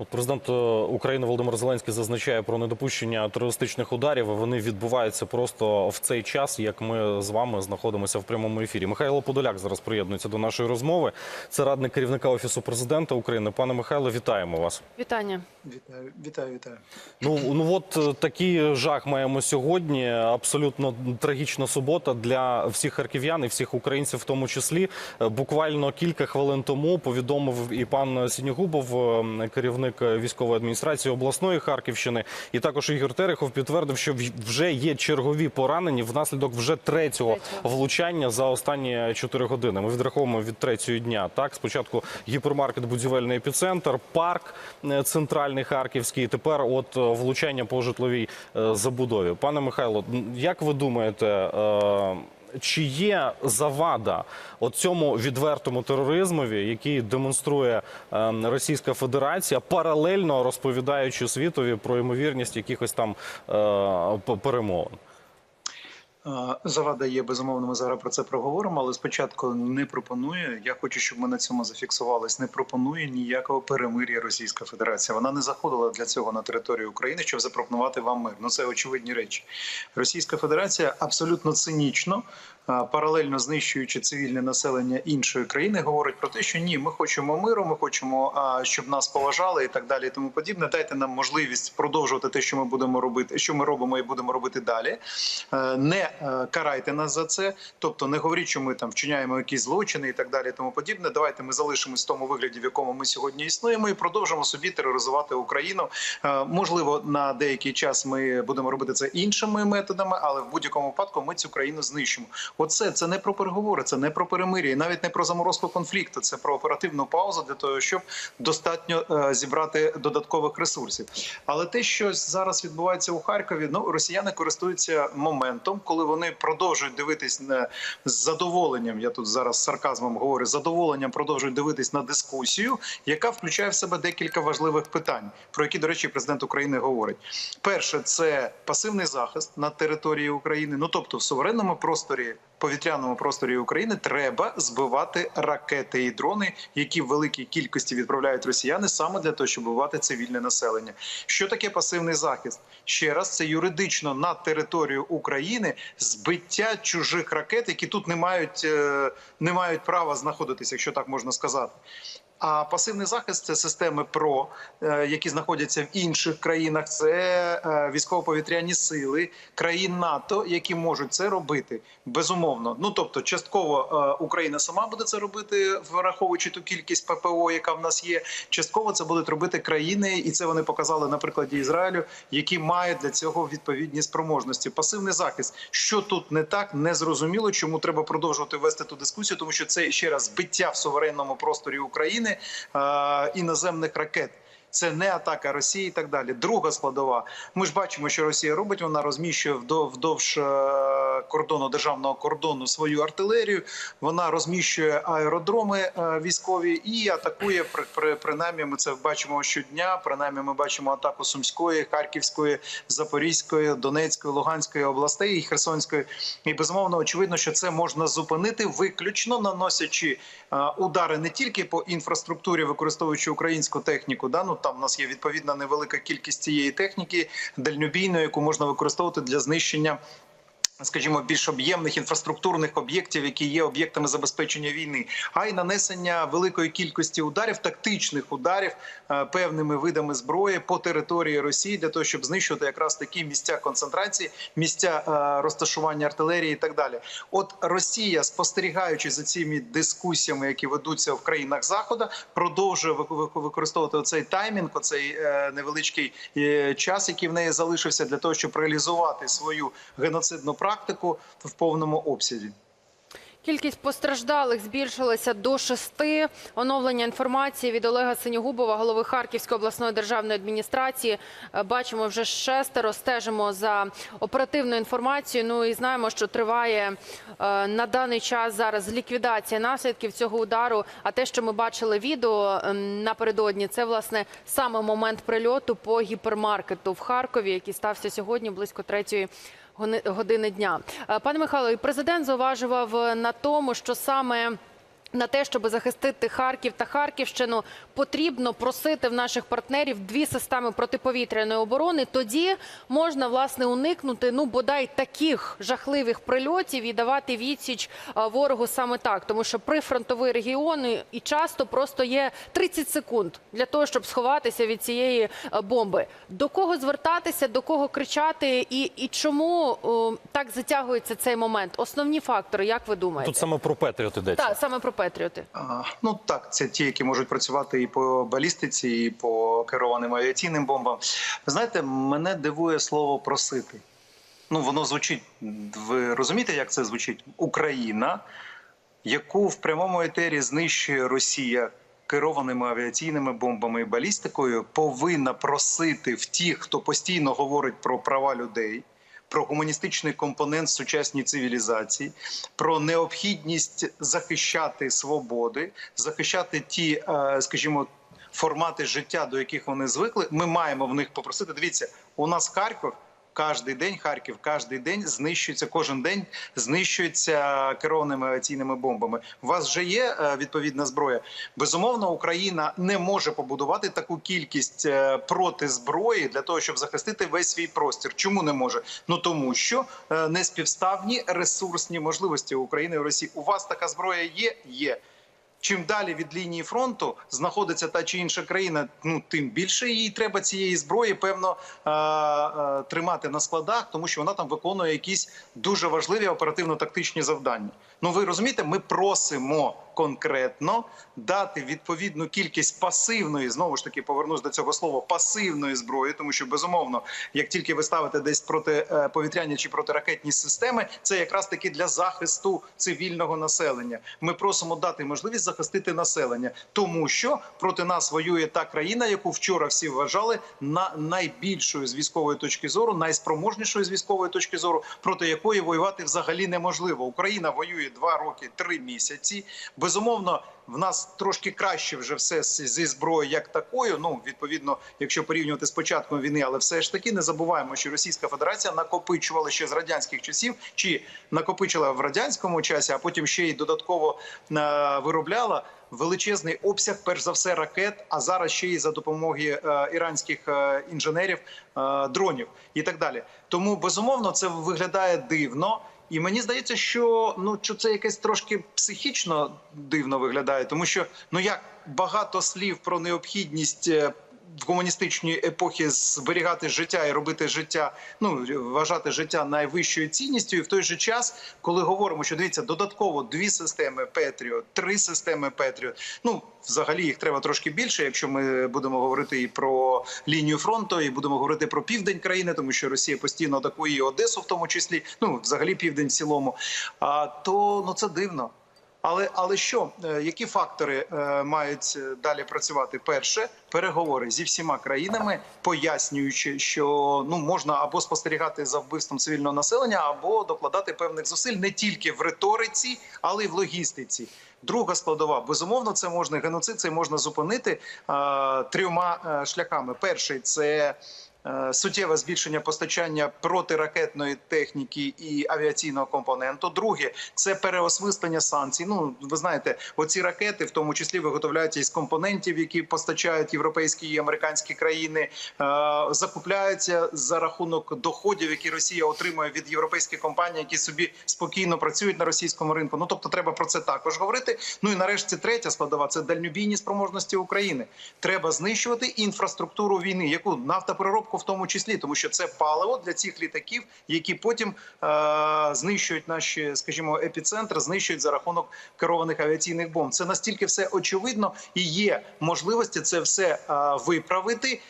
От президент е, України Володимир Зеленський зазначає про недопущення терористичних ударів. Вони відбуваються просто в цей час, як ми з вами знаходимося в прямому ефірі. Михайло Подоляк зараз приєднується до нашої розмови. Це радник керівника офісу президента України. Пане Михайло, вітаємо вас. Вітання. Вітаю, вітаю, вітаю. Ну ну от е, такий жах маємо сьогодні. Абсолютно трагічна субота для всіх харків'ян і всіх українців, в тому числі. Е, Буквально кілька хвилин тому повідомив і пан Сінігубов, е, керівник військової адміністрації обласної Харківщини, і також Ігор Терехов підтвердив, що вже є чергові поранені внаслідок вже третього Третього. влучання за останні 4 години. Ми відраховуємо від третьої дня. Так, спочатку гіпермаркет, будівельний епіцентр, парк е, центральний харківський. і Тепер от е, влучання по житловій е, забудові. Пане Михайло, як ви думаєте? Чи є завада о цьому відвертому тероризмові, який демонструє е, Російська Федерація, паралельно розповідаючи світові про ймовірність якихось там е, перемовин? Завада є безумовно. Ми зараз про це проговоримо, але спочатку не пропонує. Я хочу, щоб ми на цьому зафіксувались. Не пропонує ніякого перемир'я Російська Федерація. Вона не заходила для цього на територію України, щоб запропонувати вам мир. Ну це очевидні речі. Російська Федерація абсолютно цинічно, паралельно знищуючи цивільне населення іншої країни, говорить про те, що ні, ми хочемо миру, ми хочемо, щоб нас поважали і так далі. І тому подібне. Дайте нам можливість продовжувати те, що ми будемо робити, що ми робимо і будемо робити далі. Е, Не е, карайте нас за це, тобто не говоріть, що ми там вчиняємо якісь злочини і так далі. і Тому подібне. Давайте ми залишимось в тому вигляді, в якому ми сьогодні існуємо, і продовжимо собі тероризувати Україну. Е, Можливо, на деякий час ми будемо робити це іншими методами, але в будь-якому випадку ми цю країну знищимо. Оце це не про переговори, це не про перемир'я, і навіть не про заморозку конфлікту. Це про оперативну паузу для того, щоб достатньо е, зібрати додаткових ресурсів. Але те, що зараз відбувається у Харкові, ну росіяни користуються моментом, коли вони продовжують дивитись на з задоволенням. Я тут зараз сарказмом говорю задоволенням продовжують дивитись на дискусію, яка включає в себе декілька важливих питань, про які, до речі, президент України говорить. Перше, це пасивний захист на території України. Ну тобто, в суверенному просторі. Повітряному просторі України треба збивати ракети і дрони, які в великій кількості відправляють росіяни саме для того, щоб вбивати цивільне населення. Що таке пасивний захист? Ще раз, це юридично на територію України збиття чужих ракет, які тут не мають, е, не мають права знаходитися, якщо так можна сказати. А пасивний захист це системи ПРО, е, які знаходяться в інших країнах. Це е, військово-повітряні сили країн НАТО, які можуть це робити безумовно. Ну тобто, частково е, Україна сама буде це робити, враховуючи ту кількість ППО, яка в нас є. Частково це будуть робити країни, і це вони показали на прикладі Ізраїлю, які мають для цього відповідні спроможності. Пасивний захист, що тут не так, не зрозуміло. Чому треба продовжувати вести ту дискусію, тому що це ще раз збиття в суверенному просторі України е, іноземних ракет. Це не атака Росії і так далі. Друга складова. Ми ж бачимо, що Росія робить. Вона розміщує вдов- вдовж е, кордону державного кордону свою артилерію. Вона розміщує аеродроми е, військові і атакує при, при принаймні. Ми це бачимо щодня. Принаймні, ми бачимо атаку Сумської, Харківської, Запорізької, Донецької, Луганської областей і Херсонської. І безумовно очевидно, що це можна зупинити виключно наносячи е, удари не тільки по інфраструктурі, використовуючи українську техніку. Да? Ну там у нас є відповідна невелика кількість цієї техніки дальнобійної, яку можна використовувати для знищення. Скажімо, більш об'ємних інфраструктурних об'єктів, які є об'єктами забезпечення війни, а й нанесення великої кількості ударів, тактичних ударів е, певними видами зброї по території Росії для того, щоб знищувати якраз такі місця концентрації, місця е, розташування артилерії і так далі. От Росія, спостерігаючи за цими дискусіями, які ведуться в країнах Заходу, продовжує вик- вик- використовувати оцей таймінг, оцей е, невеличкий час, який в неї залишився для того, щоб реалізувати свою геноцидну практику в повному обсязі. Кількість постраждалих збільшилася до шести. Оновлення інформації від Олега Синьогубова, голови Харківської обласної державної адміністрації. Е, Бачимо вже шестеро. Стежимо за оперативною інформацією. Ну і знаємо, що триває е, на даний час зараз ліквідація наслідків цього удару. А те, що ми бачили відео е, напередодні, це власне саме момент прильоту по гіпермаркету в Харкові, який стався сьогодні близько третьої години дня. Е, Пане Михайло, президент зауважував на тому, що саме На те, щоб захистити Харків та Харківщину, потрібно просити в наших партнерів дві системи протиповітряної оборони. Тоді можна власне уникнути ну бодай таких жахливих прильотів і давати відсіч ворогу саме так, тому що прифронтові регіони і часто просто є 30 секунд для того, щоб сховатися від цієї бомби. До кого звертатися, до кого кричати, і, і чому о, так затягується цей момент? Основні фактори, як ви думаєте? Тут саме про Петріот йдеться. Так, саме про Петріоти. Ну так, це ті, які можуть працювати і по балістиці, і по керованим авіаційним бомбам. Ви знаєте, мене дивує слово просити. Ну, воно звучить. Ви розумієте, як це звучить? Україна, яку в прямому етері знищує Росія керованими авіаційними бомбами і балістикою, повинна просити в тих, хто постійно говорить про права людей. Про гуманістичний компонент сучасній цивілізації, про необхідність захищати свободи, захищати ті, е, скажімо, формати життя, до яких вони звикли. Ми маємо в них попросити. Дивіться, у нас Харків. Кожний день Харків, кожен день знищується, кожен день знищується керованими авіаційними бомбами. У вас вже є е, відповідна зброя. Безумовно, Україна не може побудувати таку кількість е, протизброї для того, щоб захистити весь свій простір. Чому не може? Ну тому що е, неспівставні ресурсні можливості України і Росії. У вас така зброя є? Є. Чим далі від лінії фронту знаходиться та чи інша країна, ну тим більше їй треба цієї зброї, певно, е- е- тримати на складах, тому що вона там виконує якісь дуже важливі оперативно-тактичні завдання. Ну ви розумієте, ми просимо конкретно дати відповідну кількість пасивної, знову ж таки повернусь до цього слова, пасивної зброї, тому що безумовно, як тільки ви ставите десь протиповітряні чи протиракетні системи, це якраз таки для захисту цивільного населення. Ми просимо дати можливість захистити населення, тому що проти нас воює та країна, яку вчора всі вважали на найбільшою з військової точки зору, найспроможнішою з військової точки зору, проти якої воювати взагалі неможливо. Україна воює два роки три місяці. Безумовно, в нас трошки краще вже все зі зброєю як такою. Ну відповідно, якщо порівнювати з початком війни, але все ж таки не забуваємо, що Російська Федерація накопичувала ще з радянських часів, чи накопичила в радянському часі, а потім ще й додатково е, виробляла. Величезний обсяг, перш за все, ракет, а зараз ще й за допомоги е, іранських е, інженерів, е, дронів і так далі. Тому безумовно це виглядає дивно. І мені здається, що ну що це якесь трошки психічно дивно виглядає, тому що ну як багато слів про необхідність. В гуманістичній епохі зберігати життя і робити життя, ну вважати життя найвищою цінністю, і в той же час, коли говоримо, що дивіться, додатково дві системи Петріот, три системи Петріот. Ну взагалі їх треба трошки більше, якщо ми будемо говорити і про лінію фронту, і будемо говорити про південь країни, тому що Росія постійно атакує і Одесу, в тому числі, ну взагалі південь в цілому. А то ну це дивно. Але але що, Е, які фактори е, мають е, далі працювати? Перше переговори зі всіма країнами, пояснюючи, що ну можна або спостерігати за вбивством цивільного населення, або докладати певних зусиль не тільки в риториці, але й в логістиці. Друга складова безумовно, це можна геноцид, це можна зупинити е, трьома шляхами. Перший це суттєве збільшення постачання протиракетної техніки і авіаційного компоненту. Друге це переосмислення санкцій. Ну ви знаєте, оці ракети, в тому числі виготовляються із компонентів, які постачають європейські і американські країни, е, закупляються за рахунок доходів, які Росія отримує від європейських компаній, які собі спокійно працюють на російському ринку. Ну тобто, треба про це також говорити. Ну і нарешті третя складова це дальнобійні спроможності України. Треба знищувати інфраструктуру війни, яку нафтопереробку в тому числі, тому що це паливо для цих літаків, які потім е- знищують наші, скажімо, епіцентри, знищують за рахунок керованих авіаційних бомб. Це настільки все очевидно і є можливості це все е- виправити.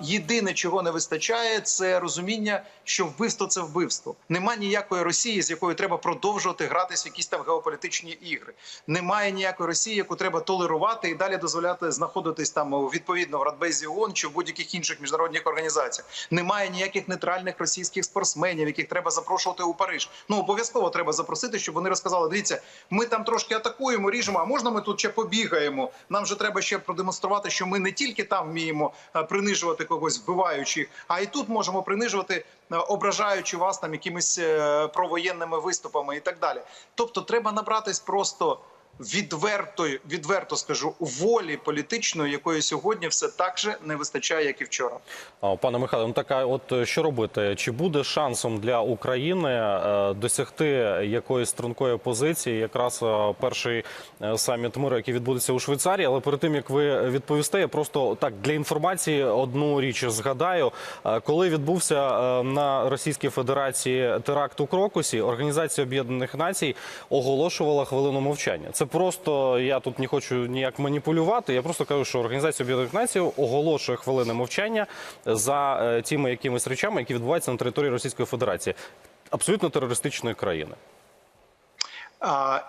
Єдине, чого не вистачає, це розуміння, що вбивство це вбивство. Нема ніякої Росії, з якою треба продовжувати гратись в якісь там геополітичні ігри. Немає ніякої Росії, яку треба толерувати і далі дозволяти знаходитись там відповідно в Радбезі ООН чи в будь-яких інших міжнародних організаціях. Немає ніяких нейтральних російських спортсменів, яких треба запрошувати у Париж. Ну обов'язково треба запросити, щоб вони розказали: дивіться, ми там трошки атакуємо, ріжемо. А можна ми тут ще побігаємо? Нам же треба ще продемонструвати, що ми не тільки там вміємо е, принижувати когось, вбиваючи, а і тут можемо принижувати, е, ображаючи вас там якимись е, провоєнними виступами і так далі. Тобто, треба набратись просто відвертої, відверто скажу, волі політичної, якої сьогодні все так же не вистачає, як і вчора. Пане Михайло, ну така, от е, що робити? Чи буде шансом для України е, досягти якоїсь стрункої позиції? Якраз е, перший саміт миру, який відбудеться у Швейцарії. Але перед тим як ви відповісте, я просто так для інформації одну річ згадаю. Коли відбувся на Російській Федерації теракт у Крокусі, Організація Об'єднаних Націй оголошувала хвилину мовчання. Це просто я тут не хочу ніяк маніпулювати. Я просто кажу, що Організація Об'єднаних Націй оголошує хвилини мовчання за е, тими якимись речами, які відбуваються на території Російської Федерації, абсолютно терористичної країни.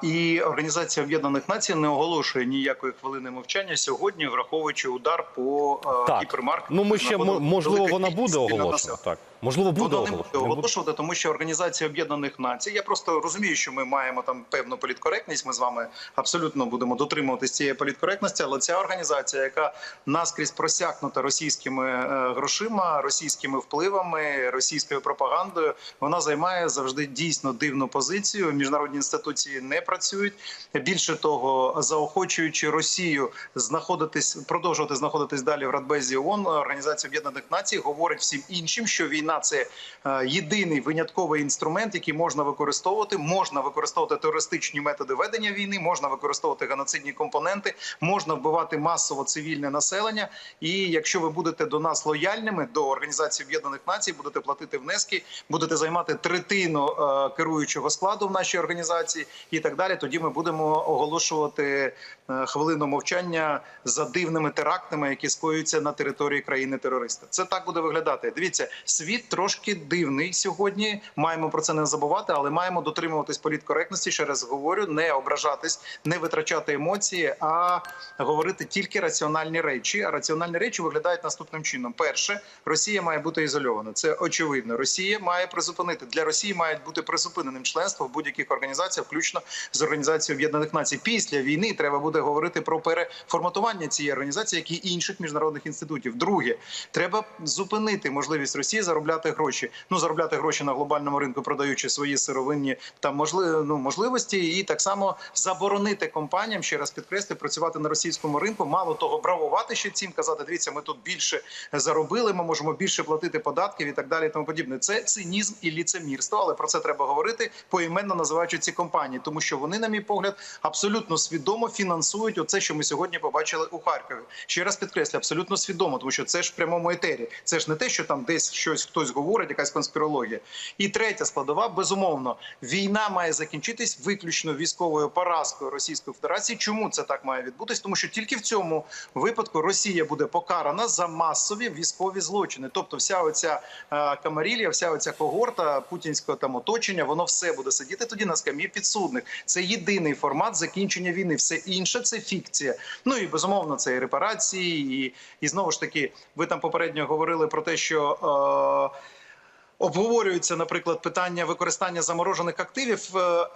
І Організація Об'єднаних Націй не оголошує ніякої хвилини мовчання сьогодні, враховуючи удар по гіпермаркету. ну ми ще можливо вона буде оголошена. Так можливо буде Вона не оголошена. буде Не буде. оголошувати, тому що Організація Об'єднаних Націй. Я просто розумію, що ми маємо там певну політкоректність. Ми з вами абсолютно будемо дотримуватися цієї політкоректності. Але ця організація, яка наскрізь просякнута російськими е, грошима, російськими впливами, російською пропагандою, вона займає завжди дійсно дивну позицію. Міжнародні інституції не працюють. Більше того, заохочуючи Росію знаходитись, продовжувати знаходитись далі в Радбезі ООН, Організація Об'єднаних Націй говорить всім іншим, що війна це е, єдиний винятковий інструмент, який можна використовувати. Можна використовувати терористичні методи ведення війни, можна використовувати геноцидні компоненти, можна вбивати масово цивільне населення. І якщо ви будете до нас лояльними до Організації Об'єднаних Націй, будете платити внески, будете займати третину е, керуючого складу в нашій організації і так далі. Тоді ми будемо оголошувати е, хвилину мовчання за дивними терактами, які скоюються на території країни терориста. Це так буде виглядати. Дивіться, світ трошки дивний сьогодні. Маємо про це не забувати, але маємо дотримуватись політкоректності. Ще раз говорю, не ображатись, не витрачати емоції, а говорити тільки раціональні речі. А раціональні речі виглядають наступним чином: перше, Росія має бути ізольована. Це очевидно. Росія має призупинити для Росії має бути призупиненим членство в будь-яких організаціях, включно з організацією Об'єднаних Націй. Після війни треба буде говорити про переформатування цієї організації, як і інших міжнародних інститутів. Друге, треба зупинити можливість Росії заробляти гроші. Ну заробляти гроші на глобальному ринку, продаючи свої сировинні там можливо, ну, можливості, і так само заборонити компаніям ще раз підкреслю, працювати на російському ринку. Мало того, бравувати ще цим казати. Дивіться, ми тут більше заробили. Ми можемо більше платити податків і так далі. Тому подібне. Це цинізм і ліцемірство, але про це треба говорити поіменно називаючи ці компанії, тому що вони, на мій погляд, абсолютно свідомо фінансують оце, що ми сьогодні побачили у Харкові. Ще раз підкреслю, абсолютно свідомо, тому що це ж в прямому етері. Це ж не те, що там десь щось хтось говорить, якась конспірологія. І третя складова, безумовно, війна має закінчитись виключно військовою поразкою Російської Федерації. Чому це так має відбутись? Тому що тільки в цьому випадку Росія буде покарана за масові військові злочини. Тобто, вся оця е, камарілія, вся оця когорта путінського там оточення, воно все буде сидіти тоді на скам'ї підсудних. Це єдиний формат закінчення війни. Все інше це фікція. Ну і безумовно, це і репарації, і, і знову ж таки, ви там попередньо говорили про те, що. Е, Обговорюється, наприклад, питання використання заморожених активів е, е,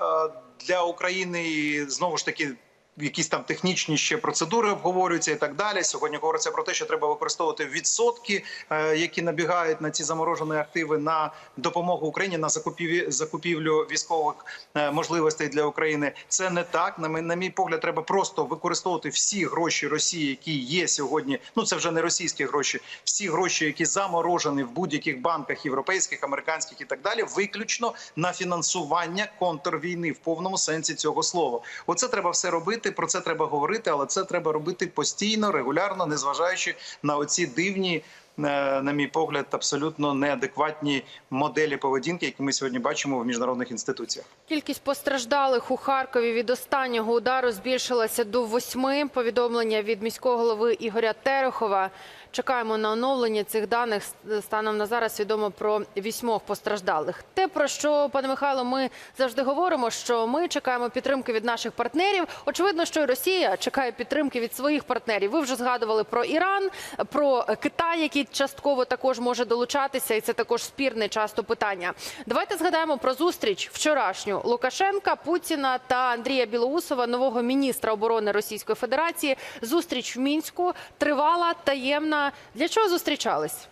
для України. Знову ж таки, якісь там технічні ще процедури обговорюються і так далі. Сьогодні говориться про те, що треба використовувати відсотки, е, які набігають на ці заморожені активи на допомогу Україні на закупівлю, закупівлю військових е, можливостей для України. Це не так. На мій, на мій погляд, треба просто використовувати всі гроші Росії, які є сьогодні. Ну це вже не російські гроші, всі гроші, які заморожені в будь-яких банках європейських, американських і так далі, виключно на фінансування контрвійни в повному сенсі цього слова. Оце треба все робити. Про це треба говорити, але це треба робити постійно, регулярно, незважаючи на оці дивні. е, На мій погляд, абсолютно неадекватні моделі поведінки, які ми сьогодні бачимо в міжнародних інституціях. Кількість постраждалих у Харкові від останнього удару збільшилася до восьми. Повідомлення від міського голови Ігоря Терехова. Чекаємо на оновлення цих даних. Станом на зараз відомо про вісьмох постраждалих. Те, про що, пане Михайло, ми завжди говоримо, що ми чекаємо підтримки від наших партнерів. Очевидно, що і Росія чекає підтримки від своїх партнерів. Ви вже згадували про Іран, про Китай, який частково також може долучатися, і це також спірне часто питання. Давайте згадаємо про зустріч вчорашню Лукашенка, Путіна та Андрія Білоусова, нового міністра оборони Російської Федерації. Зустріч в мінську тривала таємна. Для чого зустрічались?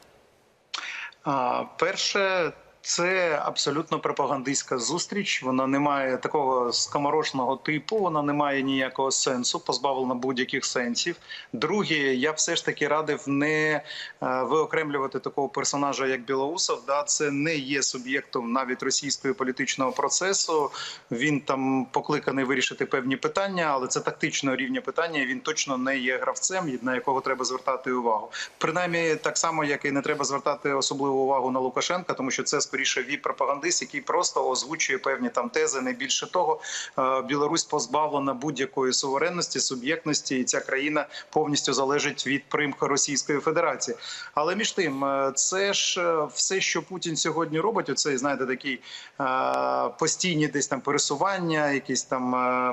Перше, Це абсолютно пропагандистська зустріч. Вона не має такого скоморошного типу, вона не має ніякого сенсу, позбавлена будь-яких сенсів. Друге, я все ж таки радив не е, виокремлювати такого персонажа, як Білоусов. Да, це не є суб'єктом навіть російського політичного процесу. Він там покликаний вирішити певні питання, але це тактичного рівня питання. Він точно не є гравцем, на якого треба звертати увагу. Принаймні, так само, як і не треба звертати особливу увагу на Лукашенка, тому що це скоріше віп пропагандист, який просто озвучує певні там тези. Не більше того, Е, Білорусь позбавлена будь-якої суверенності, суб'єктності, і ця країна повністю залежить від примха Російської Федерації. Але між тим, е, це ж е, все, що Путін сьогодні робить, оцей знаєте, такий е, постійні десь там пересування, якісь там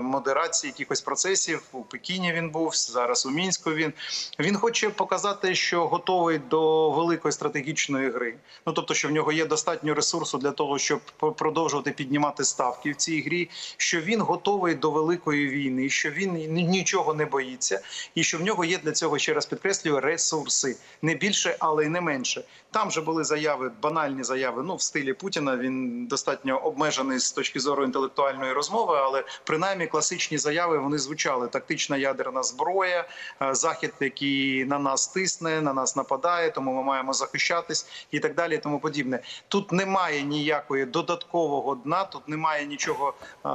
модерації якихось процесів. У Пекіні він був зараз у мінську. Він він хоче показати, що готовий до великої стратегічної гри. Ну тобто, що в нього є достатньо ресурсу для того, щоб продовжувати піднімати ставки в цій грі. Що він готовий до великої війни, що він нічого не боїться, і що в нього є для цього ще раз підкреслюю ресурси не більше, але й не менше. Там же були заяви, банальні заяви. Ну в стилі Путіна він достатньо обмежений з точки зору інтелектуальної розмови, але принаймні класичні заяви вони звучали: тактична ядерна зброя, е, захід, який на нас тисне, на нас нападає, тому ми маємо захищатись і так далі. І тому подібне. Тут немає ніякої додаткового дна, тут немає нічого е,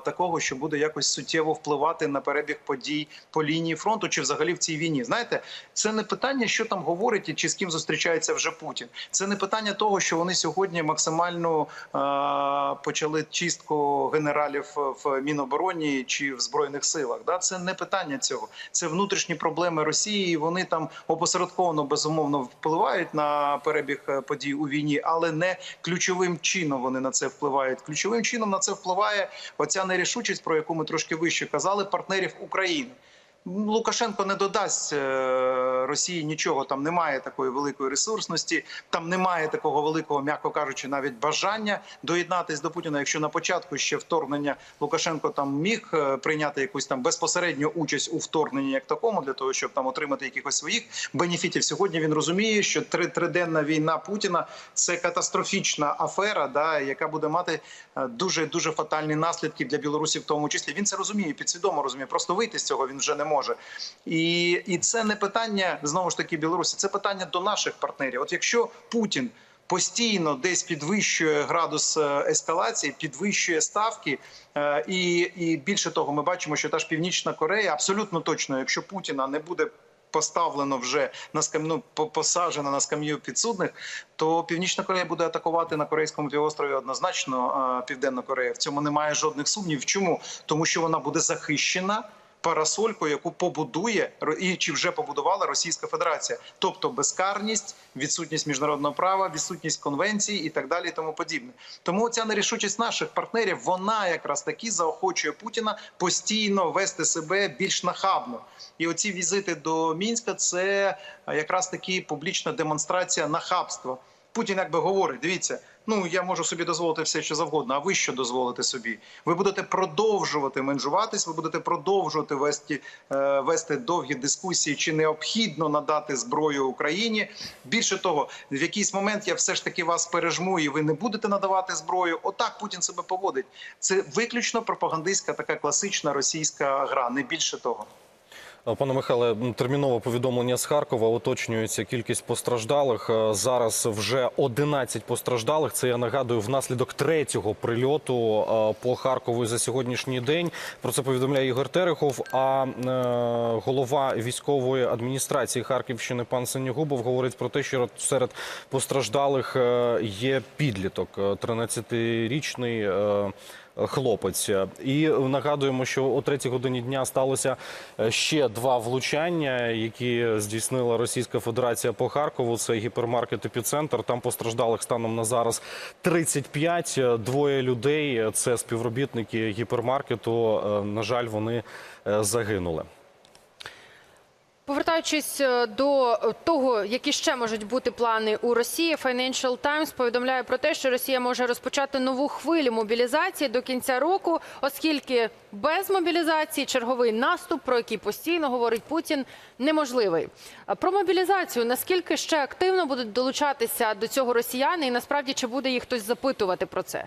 такого, що буде якось суттєво впливати на перебіг подій по лінії фронту чи взагалі в цій війні. Знаєте, це не питання, що там говорить і чи з ким зустрічається вже Путін. Це не питання того, що вони сьогодні максимально е, почали чистку генералів в Мінобороні чи в збройних силах. Да, це не питання цього. Це внутрішні проблеми Росії. і Вони там опосередковано безумовно впливають на перебіг е, подій у війні, але не ключовим чином вони на це впливають. Ключовим чином на це впливає оця нерішучість, про яку ми трошки вище казали, партнерів України. Лукашенко не додасть е, Росії нічого. Там немає такої великої ресурсності, там немає такого великого, м'яко кажучи, навіть бажання доєднатись до Путіна. Якщо на початку ще вторгнення Лукашенко там міг е, прийняти якусь там безпосередню участь у вторгненні, як такому, для того, щоб там отримати якихось своїх бенефітів. Сьогодні він розуміє, що три триденна війна Путіна це катастрофічна афера, да яка буде мати е, дуже дуже фатальні наслідки для Білорусі, в тому числі. Він це розуміє, підсвідомо розуміє. Просто вийти з цього він вже не може. І, і це не питання знову ж таки Білорусі, це питання до наших партнерів. От якщо Путін постійно десь підвищує градус е, ескалації, підвищує ставки, е, і, і більше того, ми бачимо, що та ж Північна Корея абсолютно точно, якщо Путіна не буде. Поставлено вже на скам... ну, посаджено на скам'ю підсудних, то Північна Корея буде атакувати на корейському півострові однозначно е, Південна Корея. В цьому немає жодних сумнівів. Чому? Тому що вона буде захищена парасолькою, яку побудує і чи вже побудувала Російська Федерація, тобто безкарність, відсутність міжнародного права, відсутність конвенцій і так далі, і тому подібне. Тому ця нерішучість наших партнерів вона якраз таки заохочує Путіна постійно вести себе більш нахабно. І оці візити до мінська це якраз таки публічна демонстрація нахабства. Путін якби говорить: дивіться, ну я можу собі дозволити все, що завгодно. А ви що дозволите собі? Ви будете продовжувати менжуватись, ви будете продовжувати вести, е, вести довгі дискусії, чи необхідно надати зброю Україні. Більше того, в якийсь момент я все ж таки вас пережму, і ви не будете надавати зброю. Отак Путін себе поводить. Це виключно пропагандистська така класична російська гра, не більше того. Пане Михайле, термінове повідомлення з Харкова. Уточнюється кількість постраждалих. Е, Зараз вже 11 постраждалих. Це я нагадую внаслідок третього прильоту е, по Харкову за сьогоднішній день. Про це повідомляє Ігор Терехов. А е, голова військової адміністрації Харківщини пан Синігубов говорить про те, що серед постраждалих е, є підліток, е, 13-річний. Хлопець. І нагадуємо, що о третій годині дня сталося е, ще два влучання, які здійснила Російська Федерація по Харкову. Це гіпермаркет «Епіцентр». Там постраждалих станом на зараз 35. Е, Двоє людей. Це співробітники гіпермаркету. Е, На жаль, вони е, загинули. Повертаючись е, до того, які ще можуть бути плани у Росії, Financial Times повідомляє про те, що Росія може розпочати нову хвилю мобілізації до кінця року, оскільки без мобілізації черговий наступ, про який постійно говорить Путін, неможливий. Про мобілізацію наскільки ще активно будуть долучатися до цього росіяни, і насправді чи буде їх хтось запитувати про це?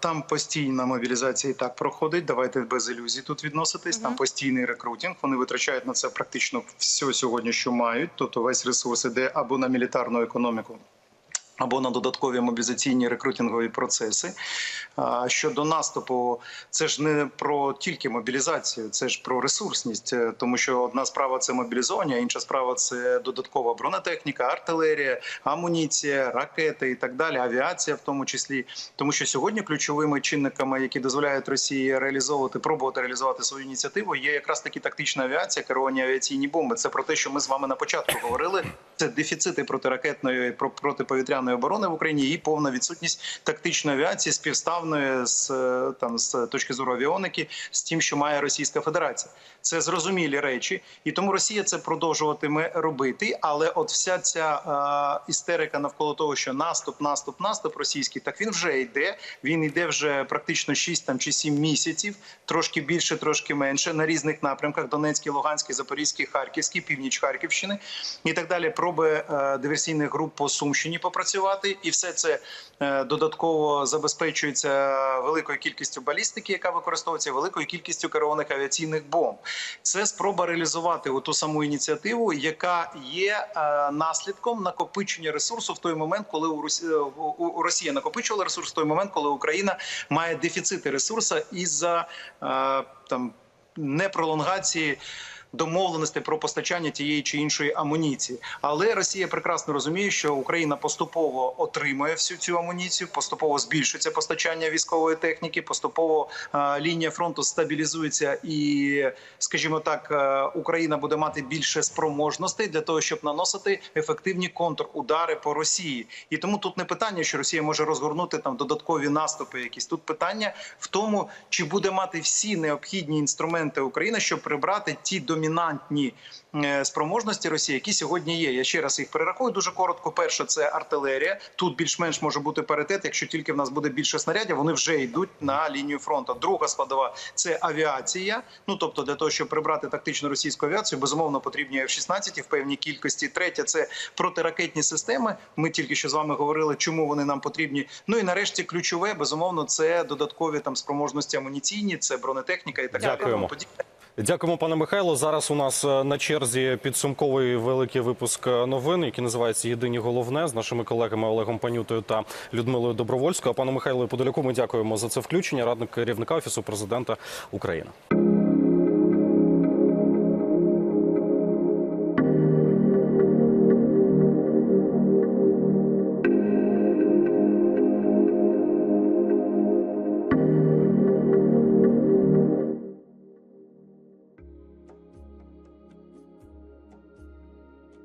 Там постійна мобілізація і так проходить. Давайте без ілюзій тут відноситись. Там постійний рекрутинг. Вони витрачають на це практично все сьогодні, що мають. Тобто весь ресурс іде або на мілітарну економіку. Або на додаткові мобілізаційні рекрутингові процеси. Щодо наступу, це ж не про тільки мобілізацію, це ж про ресурсність, Е, тому що одна справа це мобілізовані, інша справа це додаткова бронетехніка, артилерія, амуніція, ракети і так далі, авіація в тому числі. Тому що сьогодні ключовими чинниками, які дозволяють Росії реалізовувати, пробувати реалізувати свою ініціативу, є якраз таки тактична авіація, керовані авіаційні бомби. Це про те, що ми з вами на початку говорили. Це дефіцити протиракетної про- протиповітряної оборони в Україні і повна відсутність тактичної авіації співставної з е, там з точки зору авіоники з тим, що має Російська Федерація. Це зрозумілі речі, і тому Росія це продовжуватиме робити. Але от вся ця е, істерика навколо того, що наступ, наступ, наступ російський, так він вже йде. Він йде вже практично 6 там чи 7 місяців, трошки більше, трошки менше на різних напрямках: Донецький, Луганський, Запорізький, Харківський, північ Харківщини і так далі. Проби е, диверсійних груп по Сумщині попрацювати, і все це е, додатково забезпечується великою кількістю балістики, яка використовується великою кількістю керованих авіаційних бомб. Це спроба реалізувати ту саму ініціативу, яка є е, наслідком накопичення ресурсу в той момент, коли е, Росія накопичувала ресурс в той момент, коли Україна має дефіцити ресурсу із-за е, там непролонгації. Домовленостей про постачання тієї чи іншої амуніції, але Росія прекрасно розуміє, що Україна поступово отримує всю цю амуніцію, поступово збільшується постачання військової техніки, поступово е, лінія фронту стабілізується, і, скажімо так, е, Україна буде мати більше спроможностей для того, щоб наносити ефективні контрудари по Росії. І тому тут не питання, що Росія може розгорнути там додаткові наступи. Якісь тут питання в тому, чи буде мати всі необхідні інструменти Україна, щоб прибрати ті домінантні е, спроможності Росії, які сьогодні є. Я ще раз їх перерахую дуже коротко. Перше, це артилерія. Тут більш-менш може бути паритет. Якщо тільки в нас буде більше снарядів, вони вже йдуть на лінію фронту. Друга складова це авіація. Ну тобто, для того, щоб прибрати тактичну російську авіацію, безумовно потрібні F-16 в певній кількості. Третє це протиракетні системи. Ми тільки що з вами говорили, чому вони нам потрібні. Ну і нарешті ключове безумовно це додаткові там спроможності амуніційні, це бронетехніка і так далі. Подібне. Дякуємо, пане Михайло. Зараз у нас е, на черзі підсумковий великий випуск е, новин, який називається Єдині головне з нашими колегами Олегом Панютою та Людмилою Добровольською. А пану Михайлу Подоляку ми дякуємо за це включення. Радник керівника офісу президента України.